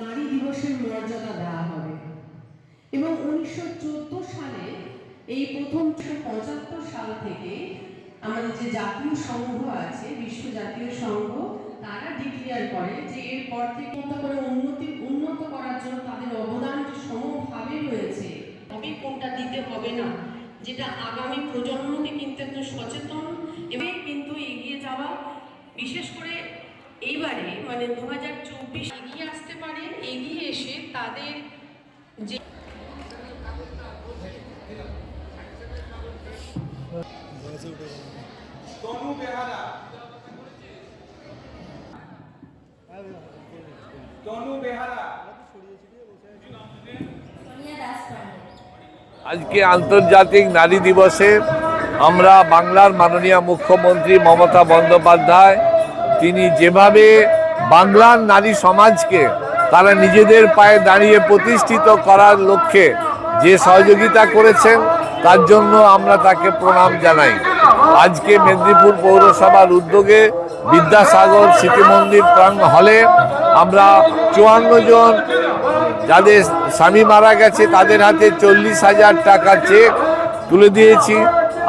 নারী দিবসের মর্যাদা দেওয়া হবে। এবং উনিশশো চোদ্দ সালে এই প্রথম পঁচাত্তর সাল থেকে আমাদের যে জাতীয় সংঘ আছে, বিশ্ব জাতীয় সংঘ, তারা ডিক্লেয়ার করে যে এরপর থেকে করে উন্নতি, উন্নত করার জন্য তাদের অবদান সমভাবে রয়েছে, তবে কোনটা দিতে হবে না, যেটা আগামী প্রজন্মকে কিন্তু সচেতন এবং কিন্তু এগিয়ে যাওয়া। বিশেষ করে এইবারে মানে দু হাজার চব্বিশ পারে এগিয়ে এসে তাদের যে তনু বেহারা। তনু বেহারা। আজকে আন্তর্জাতিক নারী দিবসে আমরা বাংলার মাননীয় মুখ্যমন্ত্রী মমতা বন্দ্যোপাধ্যায় তিনি যেভাবে বাংলার নারী সমাজকে তারা নিজেদের পায়ে দাঁড়িয়ে প্রতিষ্ঠিত করার লক্ষ্যে যে সহযোগিতা করেছেন, তার জন্য আমরা তাকে প্রণাম জানাই। আজকে মেদিনীপুর পৌরসভার উদ্যোগে বিদ্যাসাগর স্মৃতি মন্দির প্রাঙ্গ হলে আমরা চুয়ান্ন জন যাদের স্বামী মারা গেছে, তাদের হাতে চল্লিশ হাজার টাকা চেক তুলে দিয়েছি।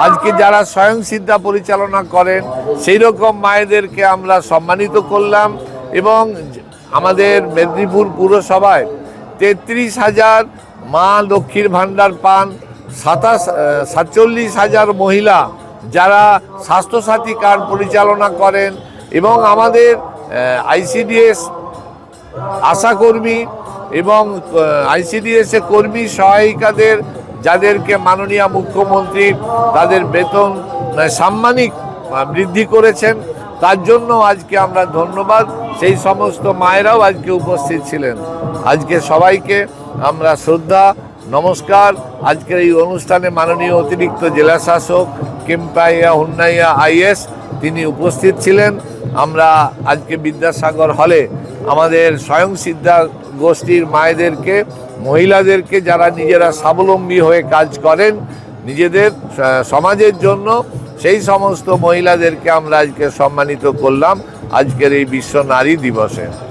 আজকে যারা স্বয়ং সিদ্ধা পরিচালনা করেন সেই রকম মায়েদেরকে আমরা সম্মানিত করলাম। এবং আমাদের মেদিনীপুর পুরসভায় তেত্রিশ হাজার মা লক্ষ্মীর ভাণ্ডার পান, সাতাশ সাতচল্লিশ হাজার মহিলা যারা স্বাস্থ্যসাথী কার্ড পরিচালনা করেন এবং আমাদের আইসিডিএস আশাকর্মী এবং আইসিডিএস কর্মী সহায়িকাদের যাদেরকে মাননীয় মুখ্যমন্ত্রী তাদের বেতন সাম্মানিক বৃদ্ধি করেছেন। তার জন্য আজকে আমরা ধন্যবাদ। সেই সমস্ত মায়েরাও আজকে উপস্থিত ছিলেন। আজকে সবাইকে আমরা শ্রদ্ধা, নমস্কার। আজকের এই অনুষ্ঠানে মাননীয় অতিরিক্ত জেলা শাসক কেম্পাইয়া হুন্নাইয়া আইএস, তিনি উপস্থিত ছিলেন। আমরা আজকে বিদ্যাসাগর হলে আমাদের স্বয়ং সিদ্ধা গোষ্ঠীর মায়েদেরকে, মহিলাদেরকে যারা নিজেরা স্বাবলম্বী হয়ে কাজ করেন, নিজেদের সমাজের জন্য সেই সমস্ত মহিলাদেরকে আমরা আজকে সম্মানিত করলাম। আজকের এই বিশ্ব নারী দিবসে।